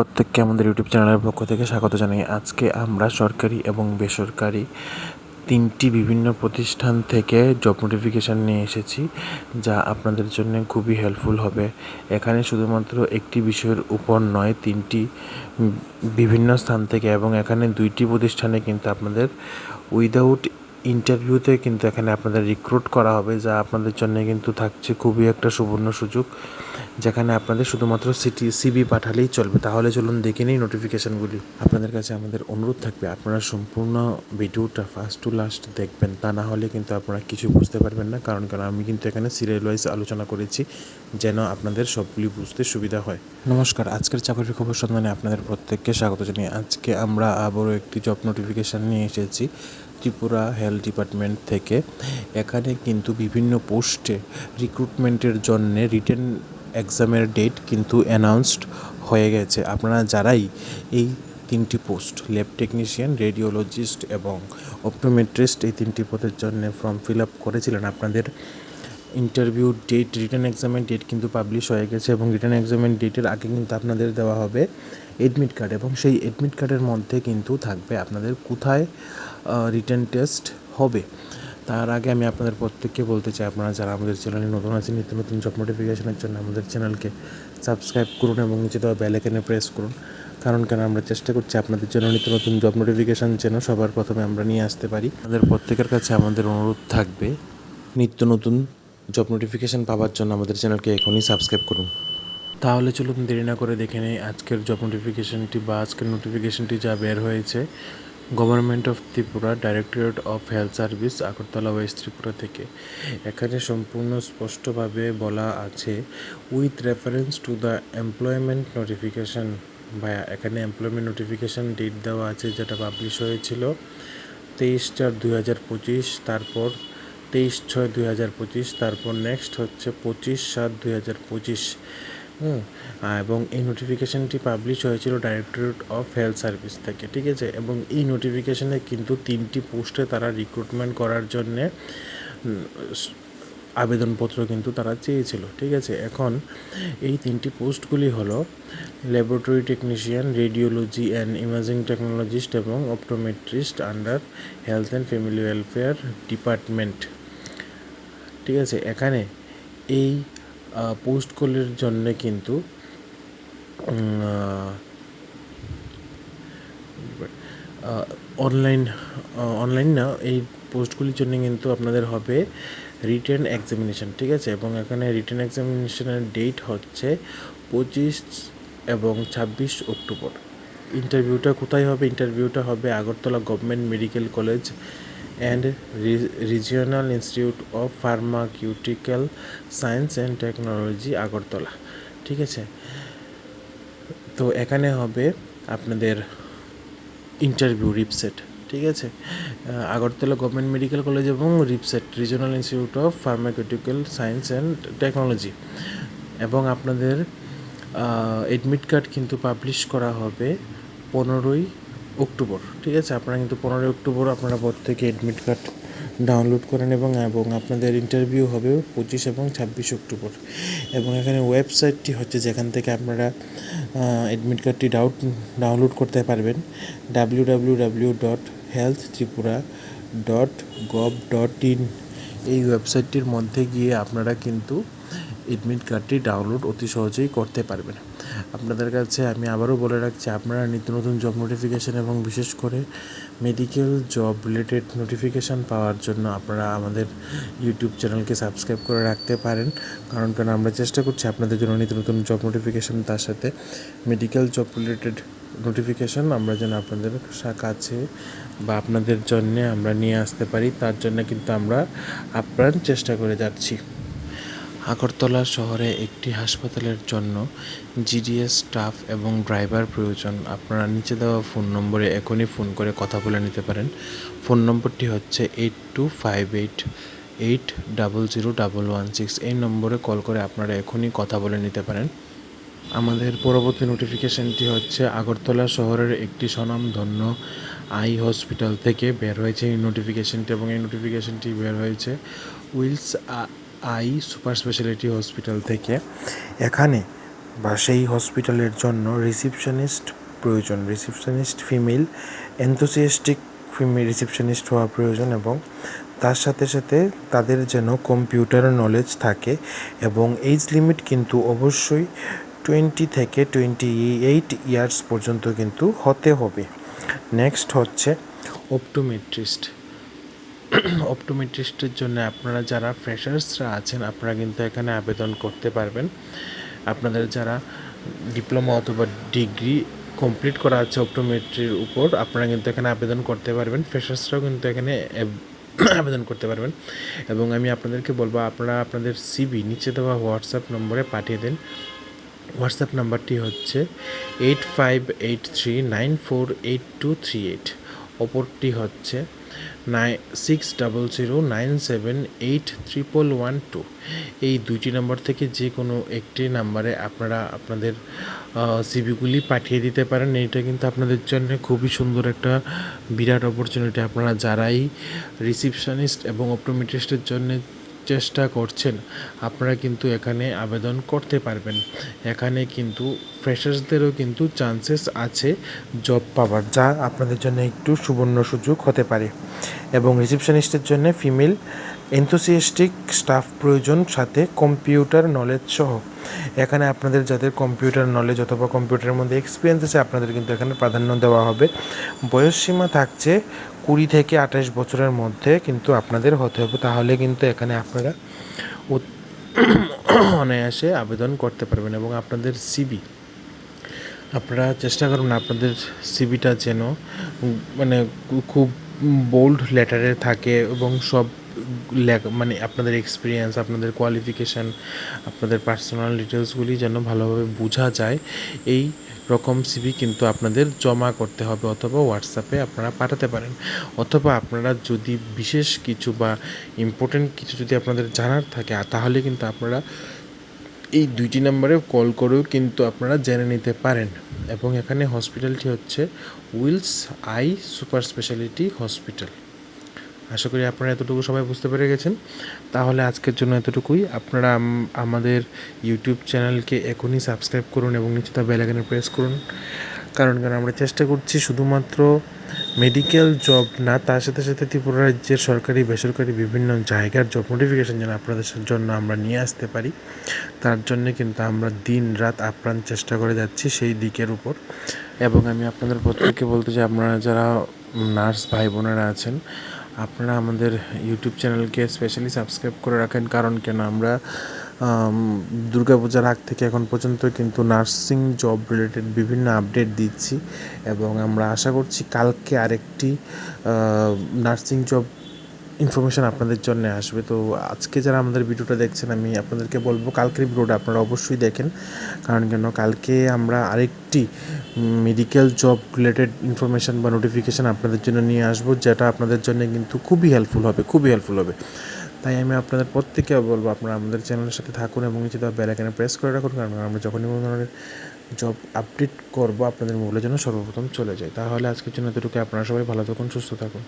প্রত্যেককে আমাদের ইউটিউব চ্যানেলের পক্ষ থেকে স্বাগত জানাই। আজকে আমরা সরকারি এবং বেসরকারি তিনটি বিভিন্ন প্রতিষ্ঠান থেকে জব নোটিফিকেশান নিয়ে এসেছি, যা আপনাদের জন্য খুবই হেল্পফুল হবে। এখানে শুধুমাত্র একটি বিষয়ের উপর নয়, তিনটি বিভিন্ন স্থান থেকে এবং এখানে দুইটি প্রতিষ্ঠানে কিন্তু আপনাদের উইদাউট ইন্টারভিউতে কিন্তু এখানে আপনাদের রিক্রুট করা হবে, যা আপনাদের জন্য কিন্তু থাকছে খুবই একটা সুবর্ণ সুযোগ, যেখানে আপনাদের শুধুমাত্র সিটি সিবি পাঠালেই চলবে। তাহলে চলুন দেখে নিই নোটিফিকেশানগুলি আপনাদের কাছে আমাদের অনুরোধ থাকবে, আপনারা সম্পূর্ণ ভিডিওটা ফার্স্ট টু লাস্ট দেখবেন, তা না হলে কিন্তু আপনারা কিছু বুঝতে পারবেন না, কারণ কারণ আমি কিন্তু এখানে সিরিয়াল ওয়াইজ আলোচনা করেছি, যেন আপনাদের সবগুলি বুঝতে সুবিধা হয়। নমস্কার, আজকের চাকরির খবর সন্ধানে আপনাদের প্রত্যেককে স্বাগত জানাই আজকে আমরা আবারও একটি জব নোটিফিকেশান নিয়ে এসেছি। ত্রিপুরা হেলথ ডিপার্টমেন্ট থেকে। এখানে কিন্তু বিভিন্ন পোস্টে রিক্রুটমেন্টের জন্য রিটেন এক্সামের ডেট কিন্তু অ্যানাউন্সড হয়ে গেছে। আপনারা যারাই এই তিনটি পোস্ট ল্যাব টেকনিশিয়ান রেডিওলজিস্ট এবং অপটোমেট্রিস্ট এই তিনটি পদের জন্য ফর্ম ফিল আপ করেছিলেন, আপনাদের ইন্টারভিউ ডেট রিটার্ন এক্সামের ডেট কিন্তু পাবলিশ হয়ে গেছে এবং রিটার্ন এক্সামের ডেটের আগে কিন্তু আপনাদের দেওয়া হবে এডমিট কার্ড এবং সেই এডমিট কার্ডের মধ্যে কিন্তু থাকবে আপনাদের কোথায় রিটার্ন টেস্ট হবে। তার আগে আমি আপনাদের প্রত্যেককে বলতে চাই, আপনারা যারা আমাদের চ্যানেলে নতুন আছেন, নিত্য নতুন জব নোটিফিকেশনের জন্য আমাদের চ্যানেলকে সাবস্ক্রাইব করুন এবং নিচে দেওয়া বেল আইকনে প্রেস করুন। কারণ কেন, আমরা চেষ্টা করছি আপনাদের জন্য নিত্য নতুন জব নোটিফিকেশান যেন সবার প্রথমে আমরা নিয়ে আসতে পারি। আমাদের প্রত্যেকের কাছে আমাদের অনুরোধ থাকবে, নিত্য নতুন জব নোটিফিকেশান পাওয়ার জন্য আমাদের চ্যানেলকে এখনই সাবস্ক্রাইব করুন। তাহলে চলুন দেরি না করে দেখে নেই, আজকের জব নোটিফিকেশনটি বা আজকের নোটিফিকেশনটি যা বের হয়েছে government of Tripura, directorate of health service, Agartala west Tripura থেকে। এখানে সম্পূর্ণ স্পষ্টভাবে বলা আছে, with reference to the employment notification via এখানে এমপ্লয়মেন্ট নোটিফিকেশন ডেট দেওয়া আছে, যেটা পাবলিশ হয়েছিল তেইশ চার দুই হাজার পঁচিশ, তারপর তেইশ ছয় দুই হাজার পঁচিশ, তারপর নেক্সট হচ্ছে পঁচিশ সাত দুই হাজার পঁচিশ। হুম। এবং এই নোটিফিকেশানটি পাবলিশ হয়েছিল ডাইরেক্টরেট অফ হেলথ সার্ভিস থেকে, ঠিক আছে? এবং এই নোটিফিকেশানে কিন্তু তিনটি পোস্টে তারা রিক্রুটমেন্ট করার জন্যে আবেদনপত্র কিন্তু তারা চেয়েছিল, ঠিক আছে? এখন এই তিনটি পোস্টগুলি হলো laboratory technician radiology and imaging technologist এবং optometrist under health and family welfare department ঠিক আছে? এখানে এই পোস্টগুলির জন্য কিন্তু অনলাইন অনলাইন না, এই পোস্টগুলির জন্য কিন্তু আপনাদের হবে রিটেন এক্সামিনেশন ঠিক আছে? এবং এখানে রিটেন এক্সামিনেশানের ডেট হচ্ছে পঁচিশ এবং ছাব্বিশ অক্টোবর। ইন্টারভিউটা কোথায় হবে? ইন্টারভিউটা হবে Agartala government medical college and regional institute of pharmaceutical science and technology Agartala ঠিক আছে? তো এখানে হবে আপনাদের ইন্টারভিউ রিপসেট ঠিক আছে? আগরতলা গভর্নমেন্ট মেডিকেল কলেজ এবং RIPSAT regional institute of pharmaceutical science and technology এবং আপনাদের এডমিট কার্ড কিন্তু পাবলিশ করা হবে পনেরোই অক্টোবর, ঠিক আছে? আপনারা কিন্তু পনেরোই অক্টোবর আপনারা প্রত্যেকে অ্যাডমিট কার্ড ডাউনলোড করেন এবং এবং আপনাদের ইন্টারভিউ হবে পঁচিশ এবং ছাব্বিশ অক্টোবর। এবং এখানে ওয়েবসাইটটি হচ্ছে যেখান থেকে আপনারা এডমিট কার্ডটি ডাউট ডাউনলোড করতে পারবেন। W W W dot health Tripura dot gov dot in এই ওয়েবসাইটটির মধ্যে গিয়ে আপনারা কিন্তু এডমিট কার্ডটি ডাউনলোড অতি সহজেই করতে পারবেন। আপনাদের কাছে আমি আবারও বলে রাখছি, আপনারা নিত্য নতুন জব নোটিফিকেশান এবং বিশেষ করে মেডিকেল জব রিলেটেড নোটিফিকেশান পাওয়ার জন্য আপনারা আমাদের ইউটিউব চ্যানেলকে সাবস্ক্রাইব করে রাখতে পারেন। কারণ কারণ আমরা চেষ্টা করছি আপনাদের জন্য নিত্য নতুন জব নোটিফিকেশান তার সাথে মেডিকেল জব রিলেটেড নোটিফিকেশান আমরা যেন আপনাদের কাছে বা আপনাদের জন্যে আমরা নিয়ে আসতে পারি। তার জন্য কিন্তু আমরা আপ্রাণ চেষ্টা করে যাচ্ছি। আগরতলা শহরে একটি হাসপাতালের জন্য জিডিএস স্টাফ এবং ড্রাইভার প্রয়োজন। আপনারা নিচে দেওয়া ফোন নম্বরে এখনই ফোন করে কথা বলে নিতে পারেন। ফোন নম্বরটি হচ্ছে eight two five eight eight double zero double one six. এই নম্বরে কল করে আপনারা এখনই কথা বলে নিতে পারেন। আমাদের পরবর্তী নোটিফিকেশনটি হচ্ছে আগরতলা শহরের একটি স্বনামধন্য আই হসপিটাল থেকে বের হয়েছে এই নোটিফিকেশনটি এবং এই নোটিফিকেশনটি বের হয়েছে Wills I super speciality hospital থেকে। এখানে বা সেই হসপিটালের জন্য রিসিপশনিস্ট প্রয়োজন। Receptionist female, enthusiastic female receptionist হওয়া প্রয়োজন এবং তার সাথে সাথে তাদের যেন কম্পিউটার নলেজ থাকে এবং এইজ লিমিট কিন্তু অবশ্যই টোয়েন্টি থেকে টোয়েন্টি এইট ইয়ার্স পর্যন্ত কিন্তু হতে হবে। নেক্সট হচ্ছে অপটোমেট্রিস্ট। অপটোমেট্রিস্টের জন্য আপনারা যারা ফ্রেশার্সরা আছেন, আপনারা কিন্তু এখানে আবেদন করতে পারবেন। আপনাদের যারা ডিপ্লোমা অথবা ডিগ্রি কমপ্লিট করা আছে অপটোমেট্রির উপর, আপনারা কিন্তু এখানে আবেদন করতে পারবেন। ফ্রেশার্সরাও কিন্তু এখানে আবেদন করতে পারবেন। এবং আমি আপনাদেরকে বলব, আপনারা আপনাদের সিবি নিচে দেওয়া হোয়াটসঅ্যাপ নম্বরে পাঠিয়ে দিন। হোয়াটসঅ্যাপ নাম্বারটি হচ্ছে eight five eight three nine four eight two three eight অপরটি হচ্ছে nine six double zero nine seven eight triple one two এই দুইটি নম্বর থেকে যে কোনো একটি নাম্বারে আপনারা আপনাদের সিবিগুলি পাঠিয়ে দিতে পারেন। এটা কিন্তু আপনাদের জন্য খুবই সুন্দর একটা বিরাট অপরচুনিটি আপনারা যারাই রিসিপশনিস্ট এবং অপটোমেট্রিস্টের জন্য চেষ্টা করছেন, আপনারা কিন্তু এখানে আবেদন করতে পারবেন। এখানে কিন্তু ফ্রেশার্সদেরও কিন্তু চান্সেস আছে জব পাওয়ার যা আপনাদের জন্য একটু সুবর্ণ সুযোগ হতে পারে। এবং রিসিপশনিস্টের জন্য ফিমেল এনথোসিয়াস্টিক স্টাফ প্রয়োজন, সাথে কম্পিউটার নলেজ সহ। এখানে আপনাদের যাদের কম্পিউটার নলেজ অথবা কম্পিউটারের মধ্যে এক্সপিরিয়েন্স আছে, আপনাদের কিন্তু এখানে প্রাধান্য দেওয়া হবে। বয়সসীমা থাকছে কুড়ি থেকে আঠাশ বছরের মধ্যে কিন্তু আপনাদের হতে হবে। তাহলে কিন্তু এখানে আপনারা অনায়াসে আবেদন করতে পারবেন এবং আপনাদের সিবি আপনারা চেষ্টা করুন আপনাদের সিবিটা যেন মানে খুব বোল্ড লেটারে থাকে এবং সব মানে আপনাদের এক্সপিরিয়েন্স আপনাদের কোয়ালিফিকেশান আপনাদের পার্সোনাল ডিটেলসগুলি যেন ভালোভাবে বোঝা যায়, এই রকম সিবি কিন্তু আপনাদের জমা করতে হবে অথবা হোয়াটসঅ্যাপে আপনারা পাঠাতে পারেন। অথবা আপনারা যদি বিশেষ কিছু বা ইম্পর্টেন্ট কিছু যদি আপনাদের জানার থাকে তাহলে কিন্তু আপনারা এই দুইটি নম্বরে কল করেও কিন্তু আপনারা জেনে নিতে পারেন। এবং এখানে হসপিটালটি হচ্ছে Wills Eye super speciality hospital আশা করি আপনারা এতটুকু সবাই বুঝতে পেরে গেছেন। তাহলে আজকের জন্য এতটুকুই। আপনারা আমাদের ইউটিউব চ্যানেলকে এখনই সাবস্ক্রাইব করুন এবং নিচে তার বেল আইকনে প্রেস করুন। কারণ কারণ আমরা চেষ্টা করছি শুধুমাত্র মেডিকেল জব না, তার সাথে সাথে ত্রিপুরা রাজ্যের সরকারি, বেসরকারি বিভিন্ন জায়গার জব নোটিফিকেশন যেন আপনাদের জন্য আমরা নিয়ে আসতে পারি। তার জন্য কিন্তু আমরা দিন রাত আপ্রাণ চেষ্টা করে যাচ্ছি সেই দিকের উপর। এবং আমি আপনাদের প্রত্যেককে বলতে চাই, আপনারা যারা নার্স ভাই বোনেরা আছেন আপনারা আমাদের ইউটিউব চ্যানেলকে স্পেশালি সাবস্ক্রাইব করে রাখেন। কারণ কেন? আমরা দুর্গাপূজার আগ থেকে এখন পর্যন্ত কিন্তু নার্সিং জব রিলেটেড বিভিন্ন আপডেট দিচ্ছি এবং আমরা আশা করছি কালকে আরেকটি নার্সিং জব ইনফরমেশান আপনাদের জন্য আসবে। তো আজকে যারা আমাদের ভিডিওটা দেখছেন, আমি আপনাদেরকে বলব কালকের ভিডিওটা আপনারা অবশ্যই দেখেন। কারণ কেন কালকে আমরা আরেকটি মেডিকেল জব রিলেটেড ইনফরমেশান বা নোটিফিকেশান আপনাদের জন্য নিয়ে আসব, যেটা আপনাদের জন্য কিন্তু খুবই হেল্পফুল হবে, খুবই হেল্পফুল হবে। তাই আমি আপনাদের প্রত্যেকে বলব, আপনারা আমাদের চ্যানেলের সাথে থাকুন এবং নিচে দেওয়া প্রেস করে রাখুন, কারণ আমরা যখনই কোনো ধরনের জব আপডেট করব, আপনাদের মোবাইলের জন্য সর্বপ্রথম চলে যায় তাহলে আজকের জন্য এতটুকু আপনারা সবাই ভালো থাকুন, সুস্থ থাকুন।